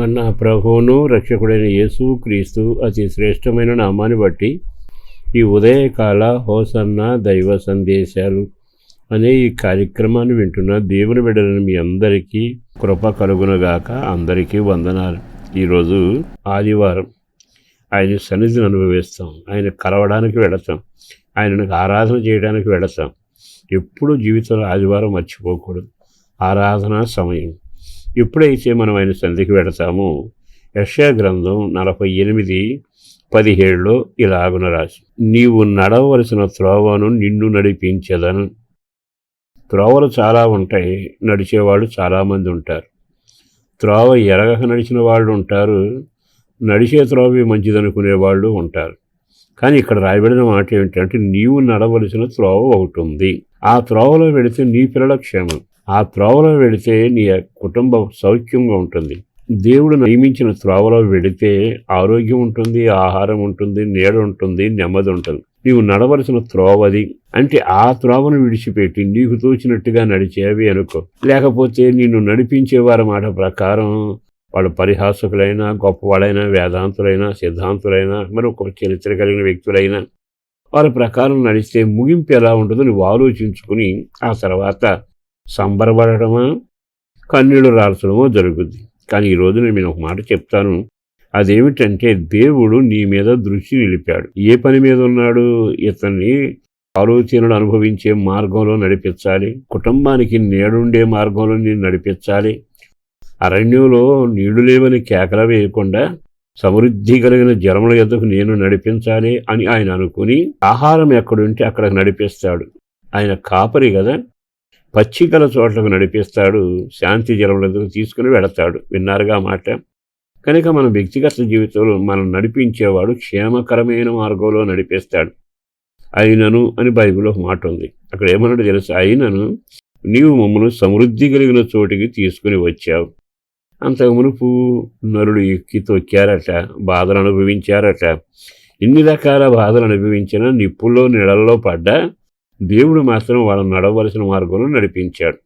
మన ప్రభువును రక్షకుడైన యేసు క్రీస్తు అతి శ్రేష్టమైన నామాన్ని బట్టి ఈ ఉదయకాల హోసన్న దైవ సందేశాలు అనే ఈ కార్యక్రమాన్ని వింటున్న దేవుని బిడ్డలను మీ అందరికీ కృప కలుగునగాక. అందరికీ వందనాలు. ఈరోజు ఆదివారం. ఆయన సన్నిధిని అనుభవిస్తాం. ఆయన కలవడానికి వెళతాం. ఆయనను ఆరాధన చేయడానికి వెళతాం. ఎప్పుడూ జీవితంలో ఆదివారం మర్చిపోకూడదు. ఆరాధన సమయం. ఎప్పుడైతే మనం ఆయన సంధికి వెడతామో యశా గ్రంథం నలభై ఎనిమిది పదిహేడులో ఇలాగున రాసి నీవు నడవలసిన త్రోవను నిన్ను నడిపించదను. త్రోవలు చాలా ఉంటాయి నడిచేవాళ్ళు చాలామంది ఉంటారు. త్రోవ ఎరగక నడిచిన వాళ్ళు ఉంటారు నడిచే త్రోవ మంచిదనుకునే వాళ్ళు ఉంటారు. కానీ ఇక్కడ రాయబడిన మాట ఏమిటంటే నీవు నడవలసిన త్రోవ ఒకటి ఉంది. ఆ త్రోవలో వెళితే నీ పిల్లల క్షేమం ఆ త్రోవలో వెళితే నీ కుటుంబం సౌఖ్యంగా ఉంటుంది. దేవుడు నియమించిన త్రోవలో వెళితే ఆరోగ్యం ఉంటుంది ఆహారం ఉంటుంది నీడ ఉంటుంది నెమ్మది ఉంటుంది. నీవు నడవలసిన త్రోవది అంటే ఆ త్రోవను విడిచిపెట్టి నీకు తోచినట్టుగా నడిచేవి అనుకో. లేకపోతే నిన్ను నడిపించేవారి మాట ప్రకారం వాళ్ళు పరిహాసకులైనా గొప్పవాళ్ళైనా వేదాంతులైనా సిద్ధాంతులైనా మరి ఒక చరిత్ర కలిగిన వ్యక్తులైనా వారి ప్రకారం నడిస్తే ముగింపు ఎలా ఉంటుందో నువ్వు ఆలోచించుకుని ఆ తర్వాత సంబరపడటమా కన్నీళ్ళు రాల్చడమో జరుగుద్ది. కానీ ఈరోజు నేను నేను ఒక మాట చెప్తాను. అదేమిటంటే దేవుడు నీ మీద దృష్టి నిలిపాడు. ఏ పని మీద ఉన్నాడు? ఇతన్ని ఆలోచనలు అనుభవించే మార్గంలో నడిపించాలి. కుటుంబానికి నేడుండే మార్గంలో నేను నడిపించాలి. అరణ్యంలో నీళ్ళు లేవని కేకల వేయకుండా సమృద్ధి కలిగిన జలముల ఎద్దకు నేను నడిపించాలి అని ఆయన అనుకుని ఆహారం ఎక్కడుంటే అక్కడికి నడిపిస్తాడు. ఆయన కాపరి కదా పచ్చికల చోట్లకు నడిపిస్తాడు శాంతి జలములకు తీసుకుని వెడతాడు విన్నారుగా మాట? కనుక మన వ్యక్తిగత జీవితంలో మనం నడిపించేవాడు క్షేమకరమైన మార్గంలో నడిపిస్తాడు. అయినను అని బైబిల్లో ఒక మాట ఉంది. అక్కడ ఏమన్నాడు తెలుసు? అయినను నీవు మమ్మల్ని సమృద్ధి కలిగిన చోటికి తీసుకుని వచ్చావు. అంతకు మునుపు నరుడు ఎక్కి తొక్కారట బాధలు అనుభవించారట. ఇన్ని రకాల బాధలు అనుభవించినా నిప్పుల్లో నీడల్లో పడ్డా దేవుడు మాత్రం వాళ్ళని నడవలసిన మార్గంలో నడిపించాడు.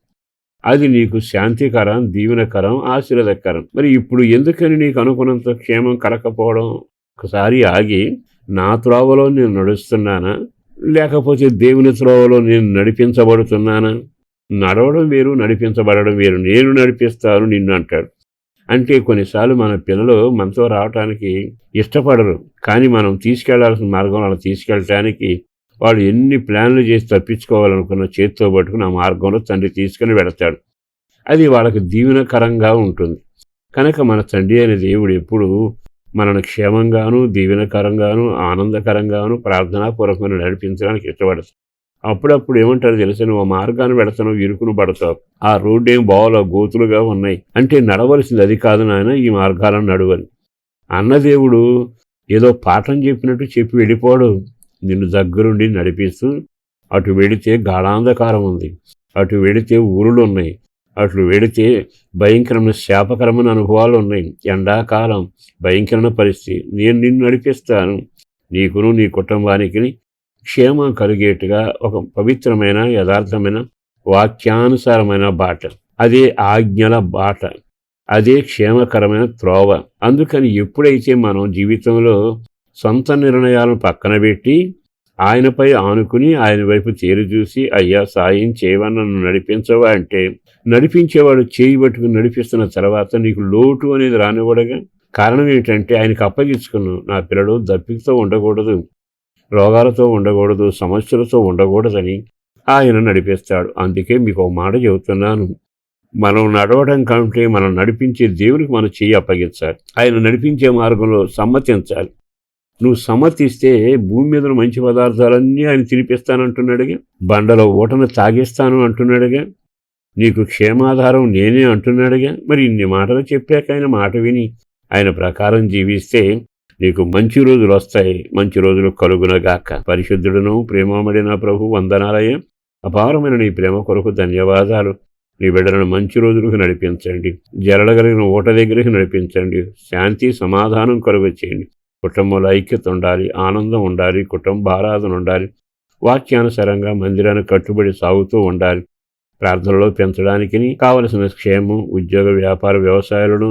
అది నీకు శాంతికరం దీవెనకరం ఆశీర్వదకరం. మరి ఇప్పుడు ఎందుకని నీకు అనుకున్నంత క్షేమం కలకపోవడం? ఒకసారి ఆగి నా త్రోవలో నేను నడుస్తున్నానా? లేకపోతే దేవుని త్రోవలో నేను నడిపించబడుతున్నానా? నడవడం వేరు నడిపించబడడం వేరు. నేను నడిపిస్తాను నిన్ను అంటాడు. అంటే కొన్నిసార్లు మన పిల్లలు మనతో రావటానికి ఇష్టపడరు. కానీ మనం తీసుకెళ్ళాల్సిన మార్గం అలా తీసుకెళ్ళటానికి వాడు ఎన్ని ప్లాన్లు చేసి తప్పించుకోవాలనుకున్న చేతితో పట్టుకుని ఆ మార్గంలో తండ్రి తీసుకుని వెడతాడు అది వాళ్ళకి దీవెనకరంగా ఉంటుంది. కనుక మన తండ్రి అనే దేవుడు ఎప్పుడు మనను క్షేమంగాను దీవెనకరంగాను ఆనందకరంగాను ప్రార్థనాపూర్వకంగా నడిపించడానికి ఇష్టపడతాడు. అప్పుడప్పుడు ఏమంటారు తెలిసిన నువ్వు మార్గాన్ని పెడతాను ఇరుకును పడతావు. ఆ రోడ్డు ఏం బావలో గోతులుగా ఉన్నాయి. అంటే నడవలసింది అది కాదు నాయన ఈ మార్గాలను నడువని. అన్నదేవుడు ఏదో పాఠం చెప్పినట్టు చెప్పి వెళ్ళిపోవడం నిన్ను దగ్గరుండి నడిపిస్తూ అటు వెడితే గాఢాంధకారం ఉంది. అటు వెడితే ఊరులు ఉన్నాయి. అటు వెడితే భయంకరమైన శాపకరమైన అనుభవాలు ఉన్నాయి. ఎండాకాలం భయంకరమైన పరిస్థితి. నేను నిన్ను నడిపిస్తాను. నీకును నీ కుటుంబానికి క్షేమం కలిగేట్టుగా ఒక పవిత్రమైన యథార్థమైన వాక్యానుసారమైన బాట. అదే ఆజ్ఞల బాట. అదే క్షేమకరమైన త్రోవ. అందుకని ఎప్పుడైతే మనం జీవితంలో సొంత నిర్ణయాలను పక్కన పెట్టి ఆయనపై ఆనుకుని ఆయన వైపు తేరు చూసి అయ్యా సాయం చేయవన్నను నన్ను నడిపించవా? అంటే నడిపించేవాడు చేయి పట్టుకుని నడిపిస్తున్న తర్వాత నీకు లోటు అనేది రానివ్వడగా? కారణం ఏంటంటే ఆయనకు అప్పగించుకున్నాను నా పిల్లడు దప్పికతో ఉండకూడదు రోగాలతో ఉండకూడదు సమస్యలతో ఉండకూడదని ఆయన నడిపిస్తాడు. అందుకే మీకు ఒక మాట చెబుతున్నాను. మనం నడవడం కంటే మనం నడిపించే దేవునికి మనం చేయి అప్పగించాలి. ఆయన నడిపించే మార్గంలో సమ్మతించాలి. నువ్వు సమ్మతిస్తే భూమి మీద మంచి పదార్థాలన్నీ ఆయన తినిపిస్తానంటున్నాడుగా. బండలో ఊటను తాగిస్తాను అంటున్నాడుగా. నీకు క్షేమాధారం నేనే అంటున్నాడుగా. మరి ఇన్ని మాటలు చెప్పాక ఆయన మాట విని ఆయన ప్రకారం జీవిస్తే నీకు మంచి రోజులు వస్తాయి. మంచి రోజులు కలుగునగాక. పరిశుద్ధుడును ప్రేమమడిన ప్రభు వందనాలయం అపారమైన నీ ప్రేమ కొరకు ధన్యవాదాలు. నీ బిడ్డలను మంచి రోజులకు నడిపించండి. జరడగలిగిన ఓట దగ్గరికి నడిపించండి. శాంతి సమాధానం కొరకు చేయండి. కుటుంబంలో ఐక్యత ఉండాలి ఆనందం ఉండాలి కుటుంబ ఆరాధన ఉండాలి వాక్యానుసారంగా మందిరానికి కట్టుబడి సాగుతూ ఉండాలి. ప్రార్థనలో పెంచడానికి కావలసిన క్షేమం ఉద్యోగ వ్యాపార వ్యవసాయాలను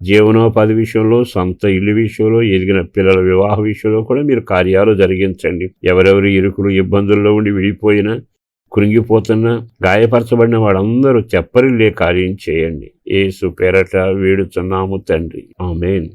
జీవనోపాధి విషయంలో సొంత ఇల్లు విషయంలో ఎదిగిన పిల్లల వివాహ విషయంలో కూడా మీరు కార్యాలు జరిగించండి. ఎవరెవరు ఇరుకులు ఇబ్బందుల్లో ఉండి విడిపోయినా కృంగిపోతున్నా గాయపరచబడిన వాళ్ళందరూ చెప్పరిల్లే కార్యం చేయండి. ఏసు పేరట వేడుతున్నాము తండ్రి. ఆమెన్.